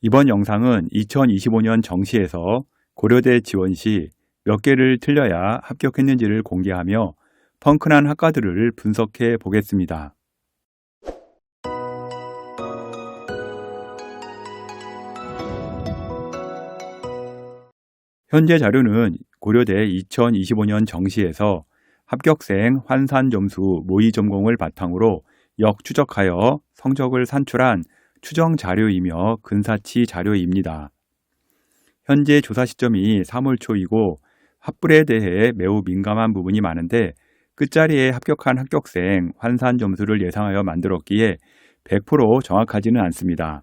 이번 영상은 2025년 정시에서 고려대 지원 시 몇 개를 틀려야 합격했는지를 공개하며 펑크난 학과들을 분석해 보겠습니다. 현재 자료는 고려대 2025년 정시에서 합격생 환산 점수 모의 전공을 바탕으로 역추적하여 성적을 산출한 추정 자료이며 근사치 자료입니다. 현재 조사 시점이 3월 초이고 합불에 대해 매우 민감한 부분이 많은데 끝자리에 합격한 합격생 환산 점수를 예상하여 만들었기에 100% 정확하지는 않습니다.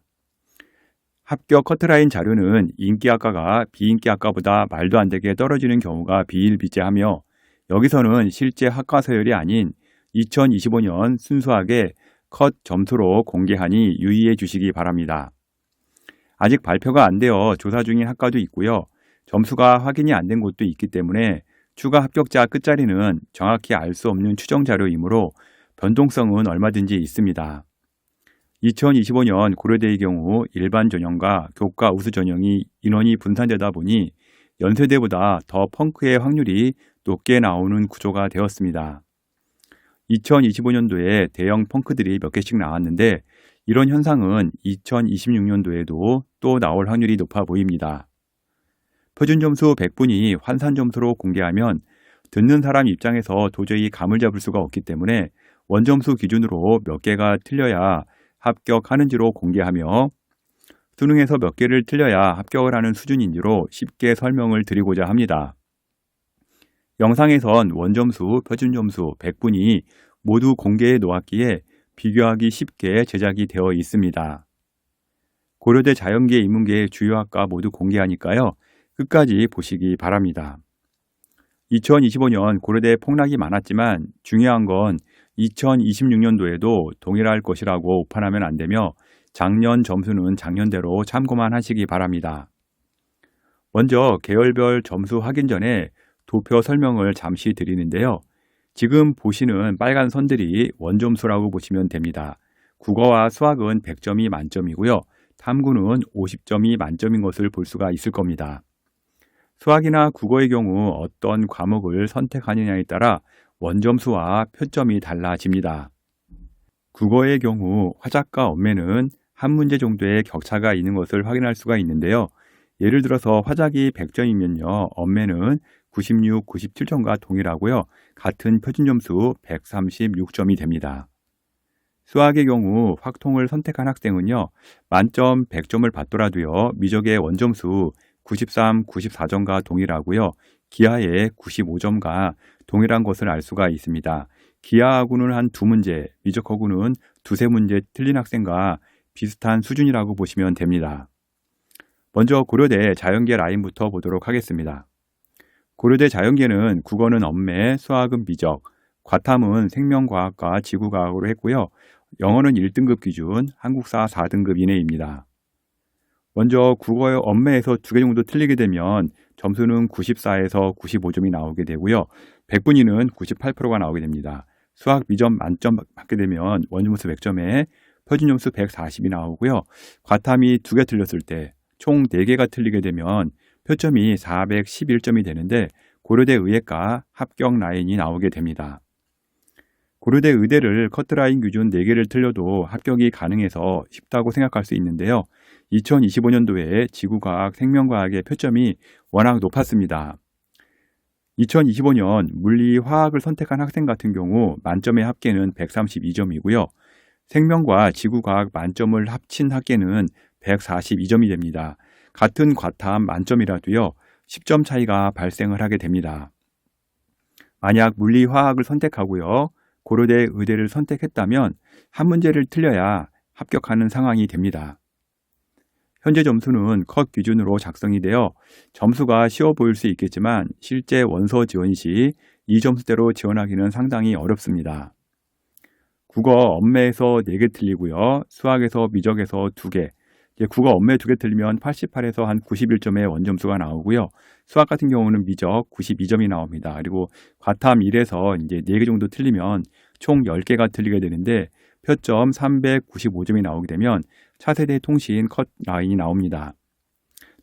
합격 커트라인 자료는 인기학과가 비인기학과보다 말도 안 되게 떨어지는 경우가 비일비재하며 여기서는 실제 학과 서열이 아닌 2025년 순수하게 컷 점수로 공개하니 유의해 주시기 바랍니다. 아직 발표가 안 되어 조사 중인 학과도 있고요. 점수가 확인이 안 된 곳도 있기 때문에 추가 합격자 끝자리는 정확히 알 수 없는 추정 자료이므로 변동성은 얼마든지 있습니다. 2025년 고려대의 경우 일반 전형과 교과 우수 전형이 인원이 분산되다 보니 연세대보다 더 펑크의 확률이 높게 나오는 구조가 되었습니다. 2025년도에 대형 펑크들이 몇 개씩 나왔는데 이런 현상은 2026년도에도 또 나올 확률이 높아 보입니다. 표준 점수 100분이 환산 점수로 공개하면 듣는 사람 입장에서 도저히 감을 잡을 수가 없기 때문에 원점수 기준으로 몇 개가 틀려야 합격하는지로 공개하며 수능에서 몇 개를 틀려야 합격을 하는 수준인지로 쉽게 설명을 드리고자 합니다. 영상에선 원점수, 표준점수 100분이 모두 공개해 놓았기에 비교하기 쉽게 제작이 되어 있습니다. 고려대 자연계 인문계 주요 학과 모두 공개하니까요. 끝까지 보시기 바랍니다. 2025년 고려대 폭락이 많았지만 중요한 건 2026년도에도 동일할 것이라고 오판하면 안 되며 작년 점수는 작년대로 참고만 하시기 바랍니다. 먼저 계열별 점수 확인 전에 도표 설명을 잠시 드리는데요. 지금 보시는 빨간 선들이 원점수라고 보시면 됩니다. 국어와 수학은 100점이 만점이고요. 탐구는 50점이 만점인 것을 볼 수가 있을 겁니다. 수학이나 국어의 경우 어떤 과목을 선택하느냐에 따라 원점수와 표점이 달라집니다. 국어의 경우 화작과 언매는 한 문제 정도의 격차가 있는 것을 확인할 수가 있는데요. 예를 들어서 화작이 100점이면요. 언매는 96, 97점과 동일하고요. 같은 표준 점수 136점이 됩니다. 수학의 경우 확통을 선택한 학생은요. 만점 100점을 받더라도요. 미적의 원점수 93, 94점과 동일하고요. 기하의 95점과 동일한 것을 알 수가 있습니다. 기하하고는 한 두 문제, 미적하고는 두세 문제 틀린 학생과 비슷한 수준이라고 보시면 됩니다. 먼저 고려대 자연계 라인부터 보도록 하겠습니다. 고려대 자연계는 국어는 엄매, 수학은 미적, 과탐은 생명과학과 지구과학으로 했고요. 영어는 1등급 기준, 한국사 4등급 이내입니다. 먼저 국어의 엄매에서 두 개 정도 틀리게 되면 점수는 94에서 95점이 나오게 되고요. 100분위는 98%가 나오게 됩니다. 수학 미점 만점 받게 되면 원점수 100점에 표준점수 140이 나오고요. 과탐이 두 개 틀렸을 때 총 4개가 틀리게 되면 표점이 411점이 되는데 고려대 의예과 합격 라인이 나오게 됩니다. 고려대 의대를 커트라인 기준 4개를 틀려도 합격이 가능해서 쉽다고 생각할 수 있는데요. 2025년도에 지구과학, 생명과학의 표점이 워낙 높았습니다. 2025년 물리, 화학을 선택한 학생 같은 경우 만점의 합계는 132점이고요. 생명과 지구과학 만점을 합친 합계는 142점이 됩니다. 같은 과탐 만점이라도요. 10점 차이가 발생을 하게 됩니다. 만약 물리, 화학을 선택하고요. 고려대 의대를 선택했다면 한 문제를 틀려야 합격하는 상황이 됩니다. 현재 점수는 컷 기준으로 작성이 되어 점수가 쉬워 보일 수 있겠지만 실제 원서 지원 시 이 점수대로 지원하기는 상당히 어렵습니다. 국어 엄매에서 4개 틀리고요. 수학에서 미적에서 2개. 국어 엄매 2개 틀리면 88에서 한 91점의 원점수가 나오고요. 수학 같은 경우는 미적 92점이 나옵니다. 그리고 과탐 1에서 이제 4개 정도 틀리면 총 10개가 틀리게 되는데 표점 395점이 나오게 되면 차세대 통신 컷 라인이 나옵니다.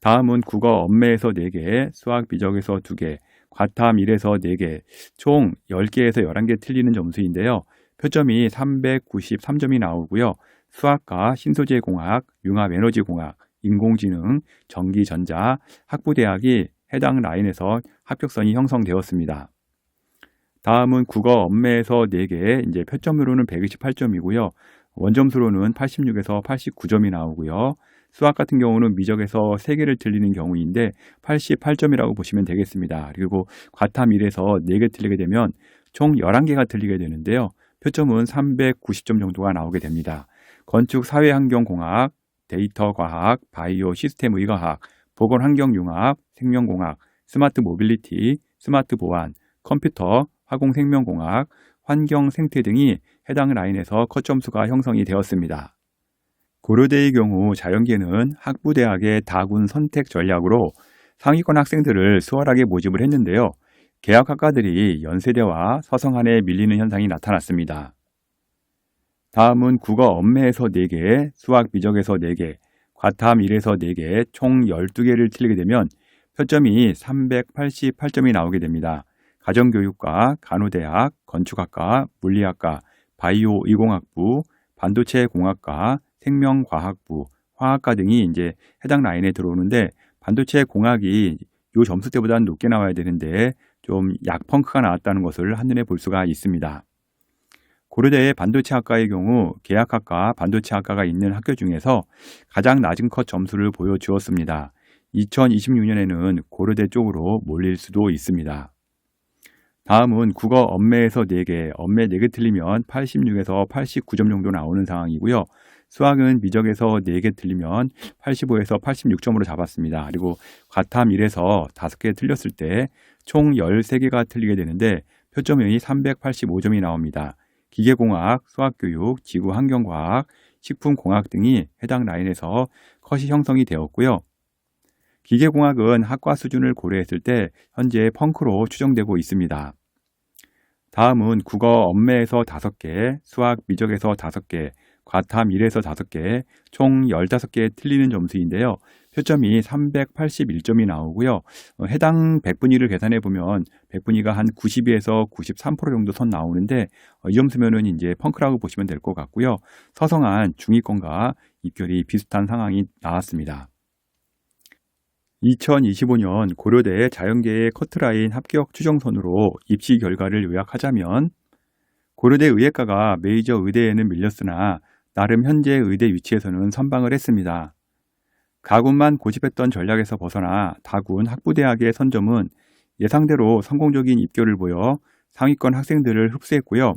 다음은 국어 엄매에서 4개, 수학 미적에서 2개, 과탐 1에서 4개, 총 10개에서 11개 틀리는 점수인데요. 표점이 393점이 나오고요. 수학과 신소재공학, 융합에너지공학, 인공지능, 전기전자, 학부대학이 해당 라인에서 합격선이 형성되었습니다. 다음은 국어 엄매에서 4개, 이제 표점으로는 128점이고요. 원점수로는 86에서 89점이 나오고요. 수학 같은 경우는 미적에서 3개를 틀리는 경우인데 88점이라고 보시면 되겠습니다. 그리고 과탐 1에서 4개 틀리게 되면 총 11개가 틀리게 되는데요. 표점은 390점 정도가 나오게 됩니다. 건축 사회환경공학, 데이터 과학, 바이오 시스템 의과학, 보건환경융합, 생명공학, 스마트 모빌리티, 스마트 보안, 컴퓨터, 화공생명공학, 환경 생태 등이 해당 라인에서 컷 점수가 형성이 되었습니다. 고려대의 경우 자연계는 학부대학의 다군 선택 전략으로 상위권 학생들을 수월하게 모집을 했는데요. 계약학과들이 연세대와 서성한에 밀리는 현상이 나타났습니다. 다음은 국어 엄매에서 4개, 수학 미적에서 4개, 과탐 1에서 4개, 총 12개를 틀리게 되면 표점이 388점이 나오게 됩니다. 가정교육과 간호대학, 건축학과, 물리학과, 바이오 이공학부, 반도체 공학과, 생명과학부, 화학과 등이 이제 해당 라인에 들어오는데 반도체 공학이 요 점수 때보다는 높게 나와야 되는데 좀 약펑크가 나왔다는 것을 한눈에 볼 수가 있습니다. 고려대의 반도체학과의 경우 계약학과, 반도체학과가 있는 학교 중에서 가장 낮은 컷 점수를 보여주었습니다. 2026년에는 고려대 쪽으로 몰릴 수도 있습니다. 다음은 국어 엄매에서 4개, 엄매 4개 틀리면 86에서 89점 정도 나오는 상황이고요. 수학은 미적에서 4개 틀리면 85에서 86점으로 잡았습니다. 그리고 과탐 1에서 5개 틀렸을 때 총 13개가 틀리게 되는데 표점이 385점이 나옵니다. 기계공학, 수학교육, 지구환경과학, 식품공학 등이 해당 라인에서 컷이 형성이 되었고요. 기계공학은 학과 수준을 고려했을 때 현재 펑크로 추정되고 있습니다. 다음은 국어 엄매에서 5개, 수학 미적에서 5개, 과탐 1에서 5개, 총 15개 틀리는 점수인데요. 표점이 381점이 나오고요. 어, 해당 100분위를 계산해 보면 100분위가 한 92에서 93% 정도 선 나오는데 어, 이 점수면은 이제 펑크라고 보시면 될 것 같고요. 서성한 중위권과 입결이 비슷한 상황이 나왔습니다. 2025년 고려대 자연계의 커트라인 합격 추정선으로 입시 결과를 요약하자면 고려대 의예과가 메이저 의대에는 밀렸으나 나름 현재 의대 위치에서는 선방을 했습니다. 가군만 고집했던 전략에서 벗어나 다군 학부대학의 선점은 예상대로 성공적인 입교를 보여 상위권 학생들을 흡수했고요.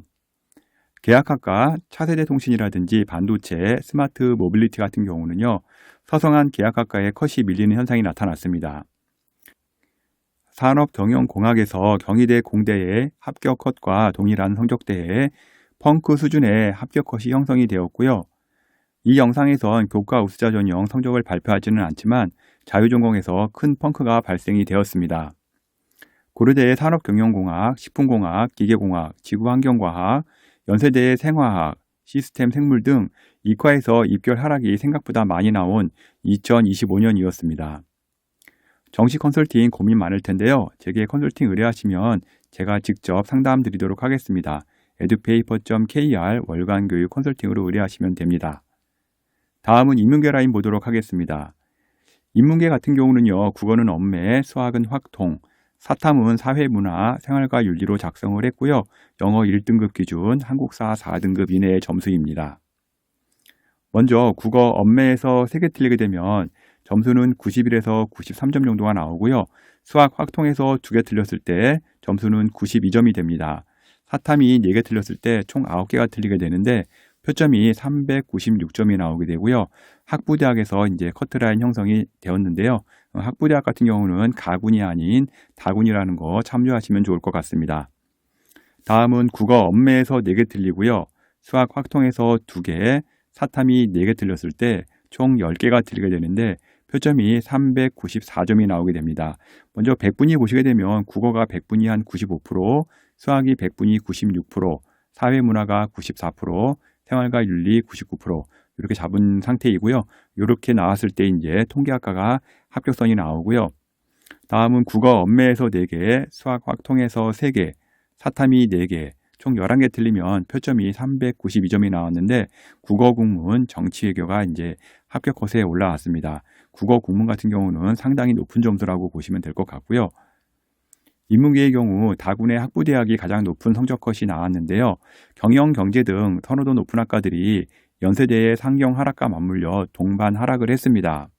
계약학과, 차세대 통신이라든지 반도체, 스마트 모빌리티 같은 경우는요, 서성한 계약학과의 컷이 밀리는 현상이 나타났습니다. 산업경영공학에서 경희대 공대의 합격 컷과 동일한 성적대에 펑크 수준의 합격 컷이 형성이 되었고요. 이 영상에선 교과 우수자 전형 성적을 발표하지는 않지만 자유전공에서 큰 펑크가 발생이 되었습니다. 고려대의 산업경영공학, 식품공학, 기계공학, 지구환경과학, 연세대의 생화학, 시스템 생물 등 이과에서 입결 하락이 생각보다 많이 나온 2025년이었습니다. 정시 컨설팅 고민 많을 텐데요. 제게 컨설팅 의뢰하시면 제가 직접 상담 드리도록 하겠습니다. edupaper.kr 월간 교육 컨설팅으로 의뢰하시면 됩니다. 다음은 인문계 라인 보도록 하겠습니다. 인문계 같은 경우는요, 국어는 엄매, 수학은 확통, 사탐은 사회문화, 생활과 윤리로 작성을 했고요. 영어 1등급 기준, 한국사 4등급 이내의 점수입니다. 먼저 국어 엄매에서 3개 틀리게 되면 점수는 91에서 93점 정도가 나오고요. 수학 확통에서 2개 틀렸을 때 점수는 92점이 됩니다. 사탐이 4개 틀렸을 때 총 9개가 틀리게 되는데 표점이 396점이 나오게 되고요. 학부대학에서 이제 커트라인 형성이 되었는데요. 어, 학부대학 같은 경우는 가군이 아닌 다군이라는 거 참조하시면 좋을 것 같습니다. 다음은 국어 엄매에서 4개 틀리고요. 수학 확통에서 2개, 사탐이 4개 틀렸을 때 총 10개가 틀리게 되는데 표점이 394점이 나오게 됩니다. 먼저 100분위 보시게 되면 국어가 100분위 한 95%, 수학이 100분위 96%, 사회문화가 94%, 생활과 윤리 99%, 이렇게 잡은 상태이고요. 이렇게 나왔을 때 이제 통계학과가 합격선이 나오고요. 다음은 국어 엄매에서 4개, 수학 확통에서 3개, 사탐이 4개, 총 11개 틀리면 표점이 392점이 나왔는데 국어 국문, 정치 외교가 이제 합격 컷에 올라왔습니다. 국어 국문 같은 경우는 상당히 높은 점수라고 보시면 될 것 같고요. 인문계의 경우 다군의 학부대학이 가장 높은 성적 컷이 나왔는데요. 경영, 경제 등 선호도 높은 학과들이 연세대의 상경 하락과 맞물려 동반 하락을 했습니다.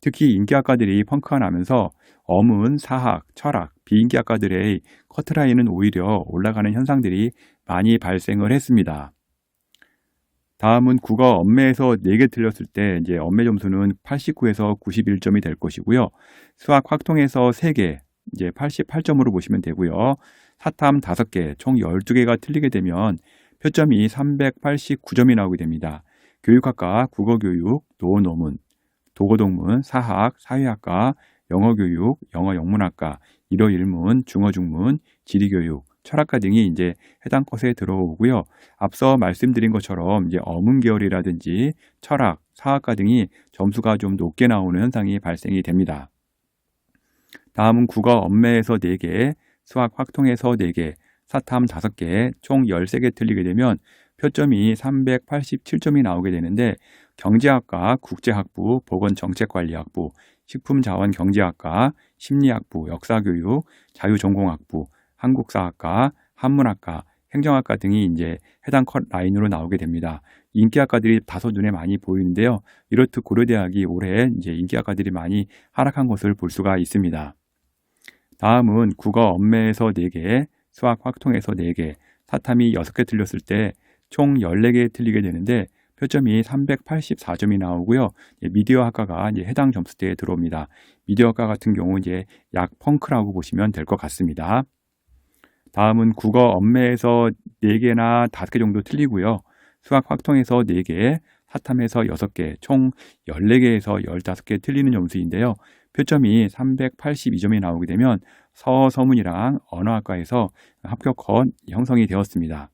특히 인기학과들이 펑크가 나면서 어문, 사학, 철학, 비인기학과들의 커트라인은 오히려 올라가는 현상들이 많이 발생을 했습니다. 다음은 국어 엄매에서 4개 틀렸을 때 이제 엄매 점수는 89에서 91점이 될 것이고요. 수학 확통에서 3개, 이제 88점으로 보시면 되고요. 사탐 5개, 총 12개가 틀리게 되면 표점이 389점이 나오게 됩니다. 교육학과 국어교육, 도노문, 도고동문, 사학, 사회학과, 영어교육, 영어영문학과, 일어일문, 중어중문, 지리교육, 철학과 등이 이제 해당 것에 들어오고요. 앞서 말씀드린 것처럼 이제 어문 계열이라든지 철학, 사학과 등이 점수가 좀 높게 나오는 현상이 발생이 됩니다. 다음은 국어 엄매에서 4개, 수학 확통에서 4개, 사탐 5개, 총 13개 틀리게 되면 표점이 387점이 나오게 되는데 경제학과, 국제학부, 보건정책관리학부, 식품자원경제학과, 심리학부, 역사교육, 자유전공학부, 한국사학과, 한문학과, 행정학과 등이 이제 해당 컷 라인으로 나오게 됩니다. 인기학과들이 다소 눈에 많이 보이는데요. 이렇듯 고려대학이 올해 이제 인기학과들이 많이 하락한 것을 볼 수가 있습니다. 다음은 국어 엄매에서 4개, 수학 확통에서 4개, 사탐이 6개 틀렸을 때 총 14개 틀리게 되는데 표점이 384점이 나오고요. 미디어 학과가 해당 점수대에 들어옵니다. 미디어 학과 같은 경우 이제 약 펑크라고 보시면 될 것 같습니다. 다음은 국어 엄매에서 4개나 5개 정도 틀리고요. 수학 확통에서 4개, 사탐에서 6개, 총 14개에서 15개 틀리는 점수인데요. 표점이 382점이 나오게 되면 서서문이랑 언어학과에서 합격 컷 형성이 되었습니다.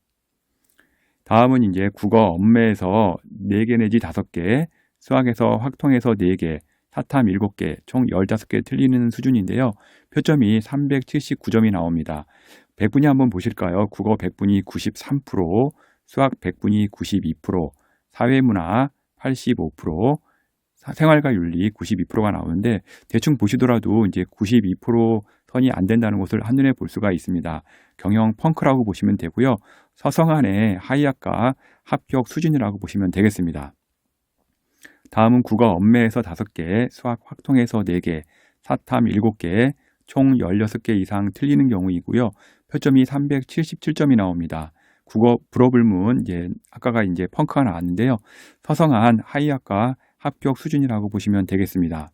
다음은 이제 국어 엄매에서 4개 내지 5개, 수학에서 확통에서 4개, 사탐 7개, 총 15개 틀리는 수준인데요. 표점이 379점이 나옵니다. 백분위 한번 보실까요? 국어 백분위 93%, 수학 백분위 92%, 사회문화 85%, 생활과 윤리 92%가 나오는데 대충 보시더라도 이제 92% 선이 안 된다는 것을 한눈에 볼 수가 있습니다. 경영 펑크라고 보시면 되고요. 서성한의 하이학과 합격 수준이라고 보시면 되겠습니다. 다음은 국어 엄매에서 5개, 수학 확통에서 4개, 사탐 7개, 총 16개 이상 틀리는 경우이고요. 표점이 377점이 나옵니다. 국어 불어불문 이제 아까가 이제 펑크가 나왔는데요. 서성한 하이학과 합격 수준이라고 보시면 되겠습니다.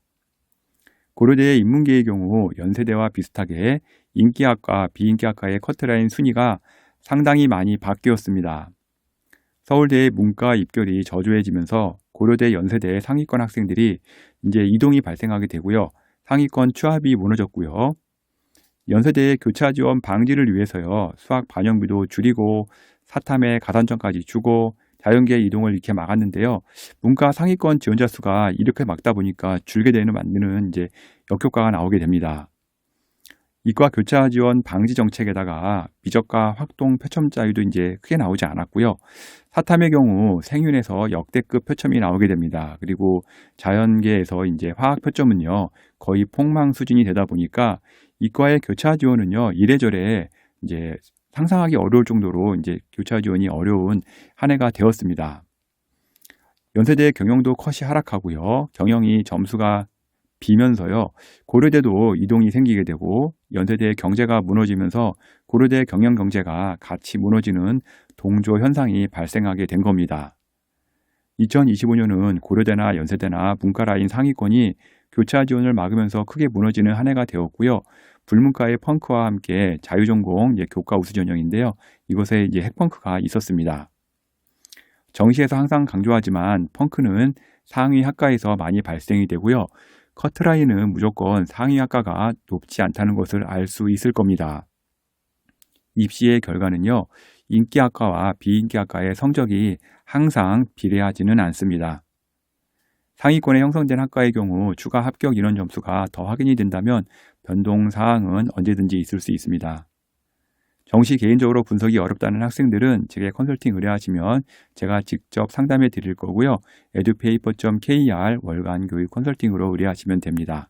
고려대의 인문계의 경우 연세대와 비슷하게 인기학과, 비인기학과의 커트라인 순위가 상당히 많이 바뀌었습니다. 서울대의 문과 입결이 저조해지면서 고려대 연세대 상위권 학생들이 이제 이동이 발생하게 되고요. 상위권 추합이 무너졌고요. 연세대의 교차 지원 방지를 위해서요. 수학 반영비도 줄이고 사탐에 가산점까지 주고 자연계 이동을 이렇게 막았는데요. 문과 상위권 지원자 수가 이렇게 막다 보니까 줄게 되는 만드는 이제 역효과가 나오게 됩니다. 이과 교차 지원 방지 정책에다가 미적과 확동 표점 자유도 이제 크게 나오지 않았고요. 사탐의 경우 생윤에서 역대급 표점이 나오게 됩니다. 그리고 자연계에서 이제 화학 표점은요 거의 폭망 수준이 되다 보니까 이과의 교차 지원은요 이래저래 이제 상상하기 어려울 정도로 이제 교차 지원이 어려운 한 해가 되었습니다. 연세대 경영도 컷이 하락하고요. 경영이 점수가 비면서요. 고려대도 이동이 생기게 되고 연세대 경제가 무너지면서 고려대 경영 경제가 같이 무너지는 동조 현상이 발생하게 된 겁니다. 2025년은 고려대나 연세대나 문과라인 상위권이 교차 지원을 막으면서 크게 무너지는 한 해가 되었고요. 불문과의 펑크와 함께 자유전공 교과 우수 전형인데요. 이곳에 이제 핵펑크가 있었습니다. 정시에서 항상 강조하지만 펑크는 상위 학과에서 많이 발생이 되고요. 커트라인은 무조건 상위 학과가 높지 않다는 것을 알 수 있을 겁니다. 입시의 결과는요. 인기학과와 비인기학과의 성적이 항상 비례하지는 않습니다. 상위권에 형성된 학과의 경우 추가 합격 인원 점수가 더 확인이 된다면 변동 사항은 언제든지 있을 수 있습니다. 정시 개인적으로 분석이 어렵다는 학생들은 제게 컨설팅 의뢰하시면 제가 직접 상담해 드릴 거고요. edupaper.kr 월간 교육 컨설팅으로 의뢰하시면 됩니다.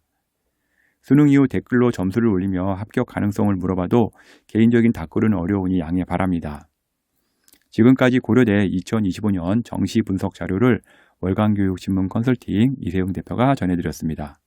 수능 이후 댓글로 점수를 올리며 합격 가능성을 물어봐도 개인적인 답글은 어려우니 양해 바랍니다. 지금까지 고려대 2025년 정시 분석 자료를 월간 교육 신문 컨설팅 이세용 대표가 전해드렸습니다.